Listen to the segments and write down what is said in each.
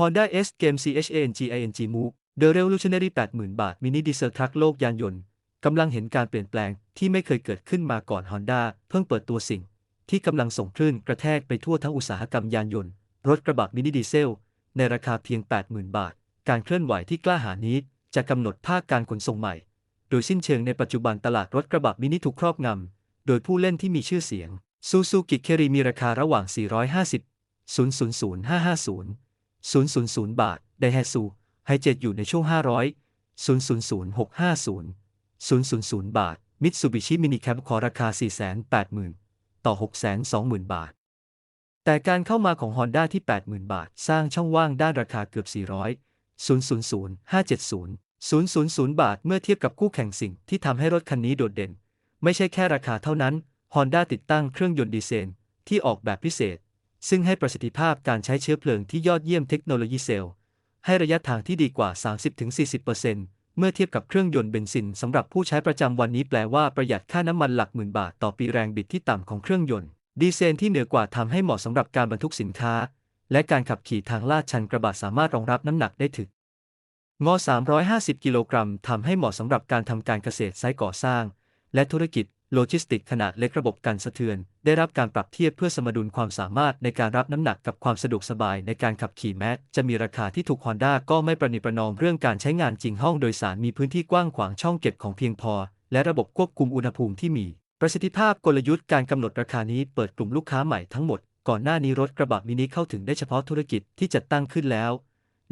Honda S Game CHANG Move The Revolutionary 80,000 บาท มินิดีเซลทรัคโลกยานยนต์ กำลังเห็นการเปลี่ยนแปลงที่ไม่เคยเกิดขึ้นมาก่อน Honda เพิ่งเปิดตัวสิ่ง ที่กำลังส่งคลื่นกระแทกไปทั่วทั้งอุตสาหกรรมยานยนต์ รถกระบะมินิดีเซล ในราคาเพียง 80,000 บาท การเคลื่อนไหวที่กล้าหาญนี้ จะกำหนดภาคการขนส่งใหม่ โดยสิ้นเชิงในปัจจุบันตลาดรถกระบะมินิถูกครอบงำโดยผู้เล่นที่มีชื่อเสียงซูซูกิเครีมีราคาระหว่าง 450 000 550 000 บาท ไดแฮซูไฮเจ็ดอยู่ในช่วง 500 000 650 000 บาท มิตซูบิชิมินิแคปขอราคา 480,000 ต่อ 620,000 บาท แต่การเข้ามาของ Honda ที่ 80,000 บาท สร้างช่องว่างด้านราคาเกือบ 400 000 570 000 บาท เมื่อเทียบกับคู่แข่งสิ่งที่ทำให้รถคันนี้โดดเด่น ไม่ใช่แค่ราคาเท่านั้น Honda ติดตั้งเครื่องยนต์ดีเซลที่ออกแบบพิเศษ ซึ่งให้ประสิทธิภาพการใช้เชื้อเพลิงที่ยอดเยี่ยมเทคโนโลยีเซลล์ ให้ระยะทางที่ดีกว่า 30-40%เมื่อเทียบกับเครื่องยนต์เบนซินสำหรับผู้ใช้ประจำวันนี้แปลว่าประหยัดค่าน้ำมันหลักหมื่นบาทต่อปีแรงบิดที่ต่ำของเครื่องยนต์ ดีเซลที่เหนือกว่าทำให้เหมาะสำหรับการบรรทุกสินค้า และการขับขี่ทางลาดชันกระบะสามารถรองรับน้ำหนักได้ถึงงอ350 กิโลกรัมทำให้เหมาะสำหรับการทำการเกษตรไซต์ก่อสร้าง และธุรกิจ โลจิสติกขนาดเล็กระบบการสะเทือน ได้รับการปรับเทียบเพื่อสมดุลความสามารถในการรับน้ำหนักกับความสะดวกสบายในการขับขี่แม้จะมีราคาที่ถูกฮอนด้าก็ไม่ประนีประนอมเรื่องการใช้งานจริงห้องโดยสารมีพื้นที่กว้างขวางช่องเก็บของเพียงพอ และระบบควบคุมอุณหภูมิที่มี ประสิทธิภาพกลยุทธ์การกำหนดราคานี้เปิดกลุ่มลูกค้าใหม่ทั้งหมดก่อนหน้านี้รถกระบะมินิเข้าถึงได้เฉพาะธุรกิจที่จัดตั้งขึ้นแล้ว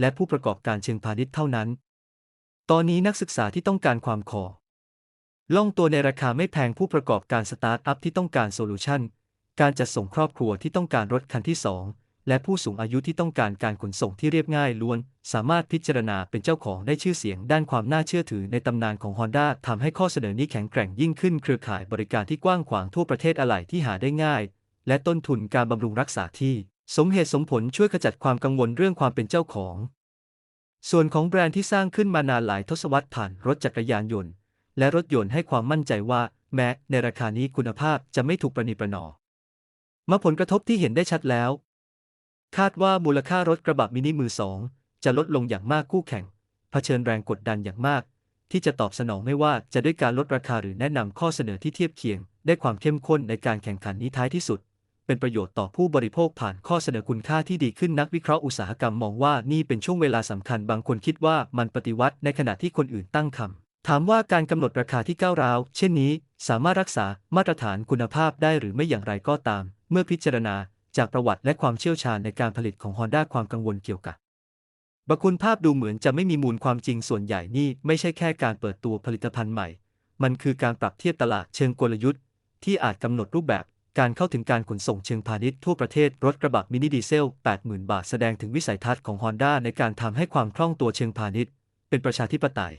และผู้ประกอบการเชิงพาณิชย์เท่านั้น ตอนนี้นักศึกษาที่ต้องการความคอ ล่องตัวในราคาไม่แพงผู้ประกอบการสตาร์ทอัพที่ต้องการโซลูชันการจัดส่งครอบครัวที่ต้องการรถคันที่ 2 และผู้สูงอายุที่ต้องการการขนส่งที่เรียบง่ายล้วน สามารถพิจารณาเป็นเจ้าของได้ชื่อเสียงด้านความน่าเชื่อถือในตำนานของ Honda ทำให้ข้อเสนอนี้แข็งแกร่งยิ่งขึ้นเครือข่ายบริการที่กว้างขวางทั่วประเทศอะไหล่ที่หาได้ง่าย และต้นทุนการบำรุงรักษาที่ สมเหตุสมผลช่วยขจัดความกังวลเรื่องความเป็นเจ้าของ ส่วนของแบรนด์ที่สร้างขึ้นมานานหลายทศวรรษผ่านรถจักรยานยนต์ และรถยนต์ให้ความมั่นใจว่า แม้ในราคานี้คุณภาพจะไม่ถูกประนีประนอมาผลกระทบที่เห็นได้ชัดแล้ว คาดว่ามูลค่ารถกระบะมินิมือสองจะลดลงอย่างมากคู่แข่งเผชิญแรงกดดันอย่างมาก ที่จะตอบสนองไม่ว่าจะด้วยการลดราคาหรือแนะนำข้อเสนอที่เทียบเคียง ได้ความเข้มข้นในการแข่งขันนี้ท้ายที่สุด เป็นประโยชน์ต่อผู้บริโภคผ่านข้อเสนอคุณค่าที่ดีขึ้นนักวิเคราะห์อุตสาหกรรมมองว่านี่เป็นช่วงเวลาสำคัญบางคนคิดว่ามันปฏิวัติในขณะที่คนอื่นตั้งคำ ถามว่าการกำหนดราคาที่ก้าวร้าว เช่นนี้ สามารถรักษามาตรฐานคุณภาพได้หรือไม่อย่างไรก็ตาม เมื่อพิจารณาจากประวัติและความเชี่ยวชาญในการผลิตของ Honda ความกังวลเกี่ยวกับบางคุณภาพดูเหมือนจะไม่มีมูลความจริงส่วนใหญ่นี่ไม่ใช่แค่การเปิดตัวผลิตภัณฑ์ใหม่ มันคือการปรับเทียบตลาดเชิงกลยุทธ์ ที่อาจกำหนดรูปแบบ การเข้าถึงการขนส่งเชิงพาณิชย์ทั่วประเทศรถกระบะมินิดีเซล 80,000 บาทแสดงถึงวิสัยทัศน์ของ Honda ในการทำให้ความคล่องตัวเชิงพาณิชย์ เป็นประชาธิปไตย